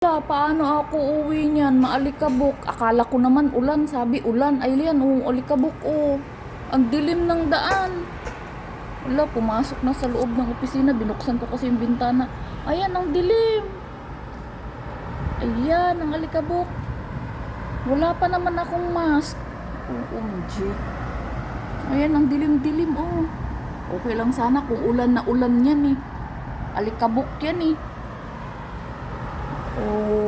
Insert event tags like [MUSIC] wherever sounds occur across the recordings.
Wala, paano ako uwi niyan? Maalikabok. Akala ko naman ulan. Sabi ulan. Ay, liyan, oh, alikabok, oh. Ang dilim ng daan. Wala, pumasok na sa loob ng opisina. Binuksan ko kasi yung bintana. Ayan, ang dilim. Ayan, ang alikabok. Wala pa naman akong mask. OMG. Ayan, ang dilim-dilim, oh. Okay lang sana kung ulan na ulan yan, eh. Alikabok yan, eh. Oh.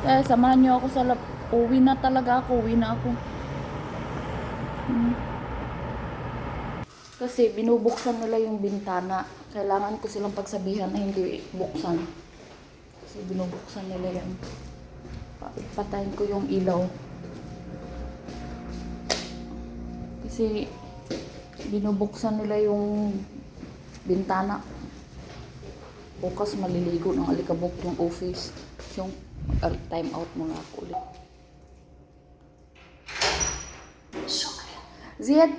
Eh, samahan niyo ako sa lab. Uwi na talaga ako. Uwi na ako. Hmm. Kasi binubuksan nila yung bintana. Kailangan ko silang pagsabihan na hindi buksan. Kasi binubuksan nila yan. Pa- Patayin ko yung ilaw. Kasi binubuksan nila yung bintana. Bukas maliligo ng alikabok yung office. Yung mag- time out muna ako ulit. Ziyad,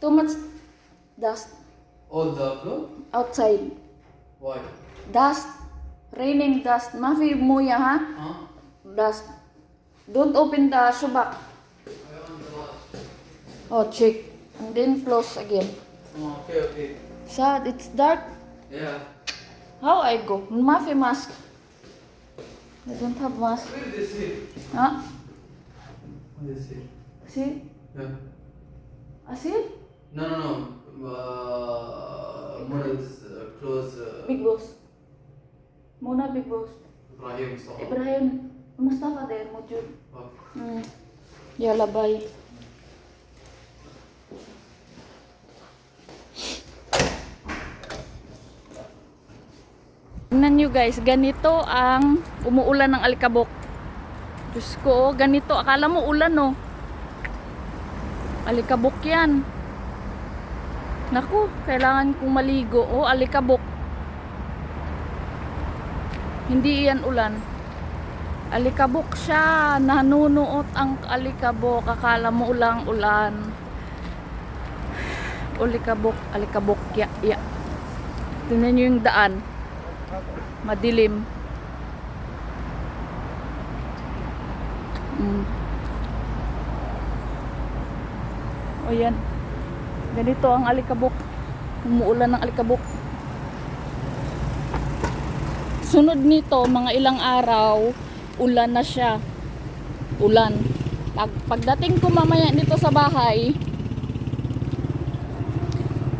too much dust Oh, the upload? outside. Why? Dust. Raining dust. Mafi muya ha? Huh? Dust. Don't open the shubak. Oh, check. And then close again. Oh, okay, okay. Sad, it's dark. Yeah. How I go? Mafi mask. I don't have mask. Where this here? Huh? What is here? See? Yeah. Asil? No, no, no. Uh, models uh, close. Uh, Big boss. Muna big boss. Ibrahim Mustafa. Ibrahim Mustafa there, Mujud. Oh. Hmm. Yalla, bye. Tingnan nyo guys, ganito ang umuulan ng alikabok. Diyos ko, oh, ganito. Akala mo ulan, no? Alikabok yan. Naku, kailangan kong maligo. Oh, alikabok. Hindi yan ulan. Alikabok siya. Nanunuot ang alikabok. Akala mo ulang ulan. Alikabok, alikabok. Ya, ya. Tingnan nyo yung daan. Madilim. Mm. O yan. Ganito ang alikabok. Umuulan ng alikabok. Sunod nito, mga ilang araw, ulan na siya. Ulan. Pag, pagdating ko mamaya dito sa bahay,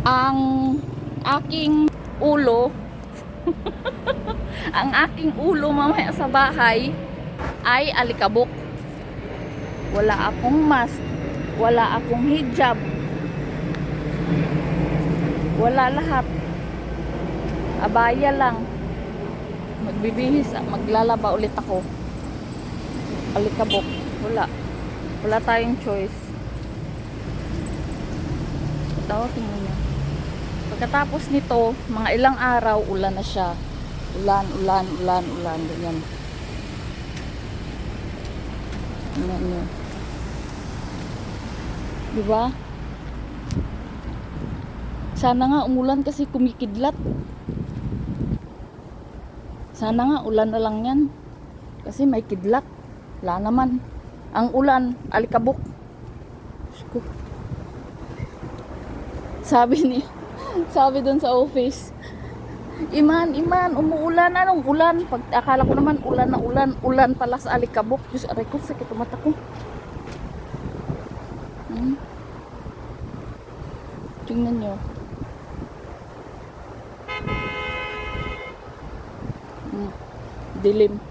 ang aking ulo, [LAUGHS] ang aking ulo mamaya sa bahay ay alikabok. Wala akong mask, wala akong hijab, wala lahat. Abaya lang magbibihis, maglalaba ulit ako. Alikabok. Wala. Wala tayong choice. Ito, tingnan. Pagkatapos nito, mga ilang araw, ulan na siya. Ulan, ulan, ulan, ulan. Ganyan. Tingnan niyo. Diba? Sana nga umulan kasi kumikidlat. Sana nga ulan na lang yan. Kasi may kidlat. Wala naman. Ang ulan, alikabok. Sabi ni [LAUGHS] sabi dun sa office, Iman, Iman, umuulan. Anong ulan? Pag akala ko naman ulan na ulan. Ulan pala sa alikabok. Diyos, aray ko, sakit mata ko. Hmm. Tingnan nyo. Hmm. Dilim.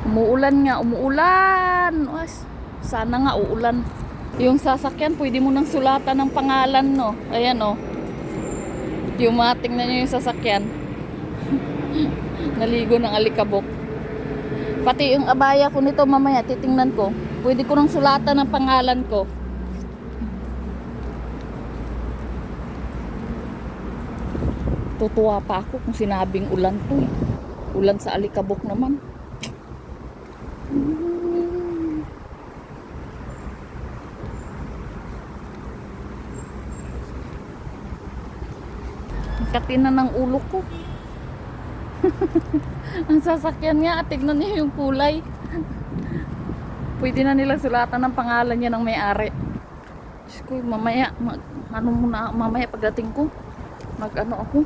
Umuulan nga, umuulan. Was, sana nga uulan. Yung sasakyan, pwede mo nang sulatan ng pangalan, no? Ayan, oh. Yung mga tingnan nyo yung sasakyan. [LAUGHS] Naligo ng alikabok. Pati yung abaya ko nito mamaya, titingnan ko. Pwede ko nang sulatan ng pangalan ko. Tutuwa pa ako kung sinabing ulan to eh. Ulan sa alikabok naman. Katin na ng ulo ko. [LAUGHS] Ang sasakyan niya, tignan niyo yung kulay. Pwede na nilang sulatan ng pangalan niya ng may-ari. Diyos mamaya, mag, ano muna, mamaya pagdating ko, mag ano ako,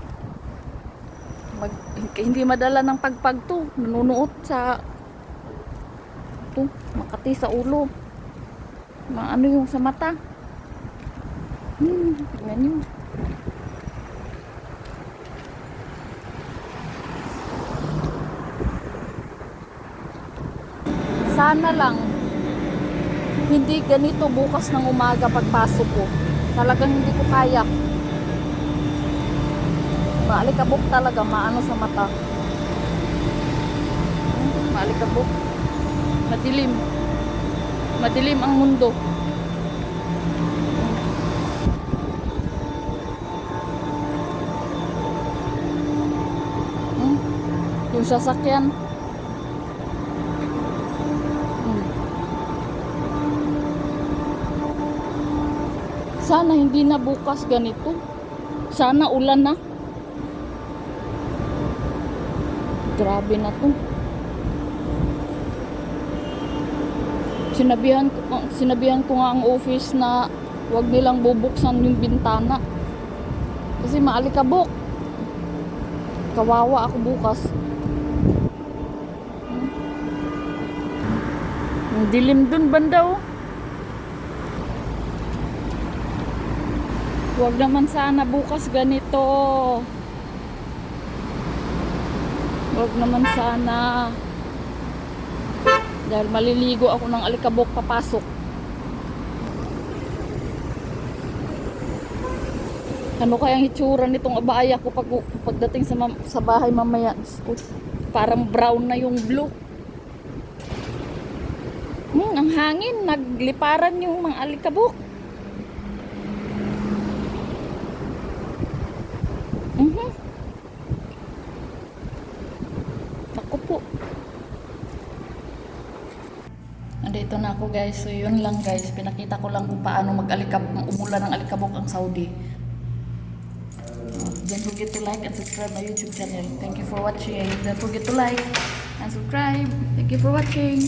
mag, hindi madala ng pagpag to, nanunuot sa, to, makati sa ulo. Ma, ano yung sa mata. Hmm, tignan niyo. Sana lang hindi ganito bukas ng umaga pagpasok ko. Talagang hindi ko kaya. Maalikabok talaga, maano sa mata. Maalikabok. Madilim. Madilim ang mundo. Hmm? Yung sasakyan. Sana hindi na bukas ganito. Sana ulan na. Grabe na to. Sinabihan sinabihan ko nga ang office na wag nilang bubuksan yung bintana. Kasi maalikabok. Kawawa ako bukas. Hmm. Ang dilim dun banda oh. Huwag naman sana bukas ganito. Huwag naman sana. Dahil maliligo ako ng alikabok papasok. Ano kayang itsura nitong abaya ko pag pagdating sa sa bahay mamaya? Parang brown na yung blue. Hmm, ang hangin, nagliparan yung mga alikabok. Mhm. Ako po. Andito na ako guys. So yun lang guys. Pinakita ko lang kung paano mag-alikab umulan ng alikabok ang Saudi. Don't forget to like and subscribe my YouTube channel. Thank you for watching. Don't forget to like and subscribe. Thank you for watching.